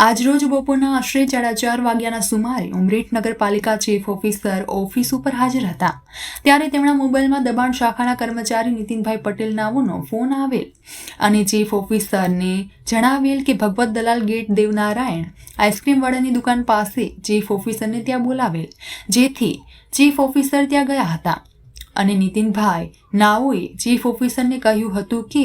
આજરોજ બપોરના આશરે સાડા ચાર વાગ્યાના સુમારે ઉમરેઠ નગરપાલિકા ચીફ ઓફિસર ઓફિસ ઉપર હાજર હતા. ત્યારે તેમના મોબાઈલમાં દબાણ શાખાના કર્મચારી નીતિનભાઈ પટેલ નાઓનો ફોન આવેલ અને ચીફ ઓફિસરને જણાવેલ કે ભગવત દલાલ ગેટ દેવનારાયણ આઈસ્ક્રીમવાળાની દુકાન પાસે ચીફ ઓફિસરને ત્યાં બોલાવેલ, જેથી ચીફ ઓફિસર ત્યાં ગયા હતા. અને નીતિનભાઈ નાઓએ ચીફ ઓફિસરને કહ્યું હતું કે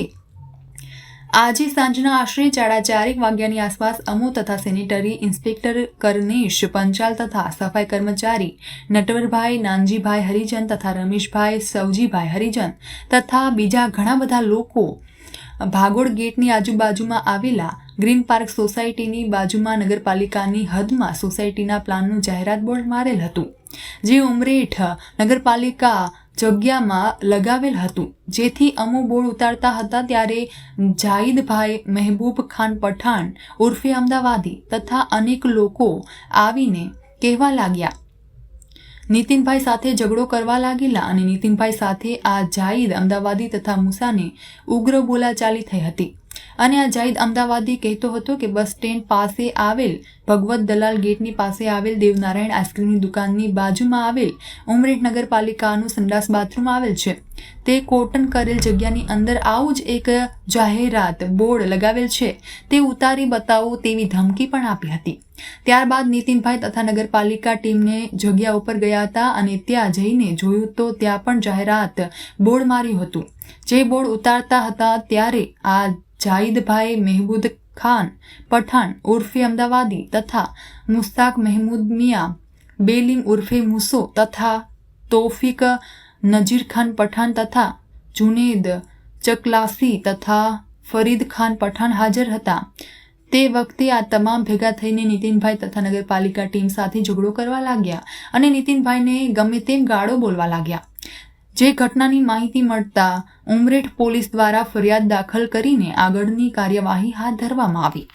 આજે સાંજના આશરે સાડા ચારેક વાગ્યાની આસપાસ અમો તથા સેનેટરી ઇન્સ્પેક્ટર કરનેશ પંચાલ તથા સફાઈ કર્મચારી નટવરભાઈ, નાનજીભાઈ હરિજન તથા રમેશભાઈ, સવજીભાઈ હરિજન તથા બીજા ઘણા બધા લોકો ભાગોળ ગેટની આજુબાજુમાં આવેલા ગ્રીન પાર્ક સોસાયટીની બાજુમાં નગરપાલિકાની હદમાં સોસાયટીના પ્લાનનું જાહેરાત બોર્ડ મારેલ હતું. જે ઉમરેઠ નગરપાલિકા જગ્યામાં લગાવેલ હતું. જેથી અમુ બોર્ડ ઉતારતા હતા ત્યારે જાહિદભાઈ મહેબૂબ ખાન પઠાણ ઉર્ફે અમદાવાદી તથા અનેક લોકો આવીને કહેવા લાગ્યા. નીતિનભાઈ સાથે ઝઘડો કરવા લાગેલા અને નીતિનભાઈ સાથે આ જાહિદ અમદાવાદી તથા મુસાને ઉગ્ર બોલાચાલી થઈ હતી. અને આ જાહિદ અમદાવાદી કહેતો હતો કે બસ સ્ટેન્ડ પાસે આવેલ ભગવત દલાલ ગેટની પાસે આવેલ દેવનારાયણ આઈસ્ક્રીમની દુકાનની બાજુમાં આવેલ ઉમરેઠ નગરપાલિકાનું સંડાસ બાથરૂમ આવેલ છે. તે કોટન કરેલ જગ્યાની અંદર આવું જ એક જાહેરાત બોર્ડ લગાવેલ છે. તે ઉતારી બતાવો તેવી ધમકી પણ આપી હતી. ત્યારબાદ નીતિનભાઈ તથા નગરપાલિકા ટીમને જગ્યા ઉપર ગયા હતા અને ત્યાં જઈને જોયું તો ત્યાં પણ જાહેરાત બોર્ડ માર્યું હતું. જે બોર્ડ ઉતારતા હતા ત્યારે આ જાહિદભાઈ મહેબૂદ ખાન, પઠાણ ઉર્ફે અમદાવાદી તથા મુસ્તાક મહેમૂદ મિયા, બેલીમ ઉર્ફે મુસો તથા તોફિક નજીર ખાન પઠાણ તથા જુનેદ ચકલાસી તથા ફરીદ ખાન પઠાણ હાજર હતા. તે વખતે આ તમામ ભેગા થઈને નીતિનભાઈ તથા નગરપાલિકા ટીમ સાથે ઝઘડો કરવા લાગ્યા અને નીતિનભાઈને ગમે તેમ ગાળો બોલવા લાગ્યા. જે ઘટનાની માહિતી મળતા ઉમરેઠ પોલીસ દ્વારા ફરિયાદ દાખલ કરીને આગળની કાર્યવાહી હાથ ધરવામાં આવી.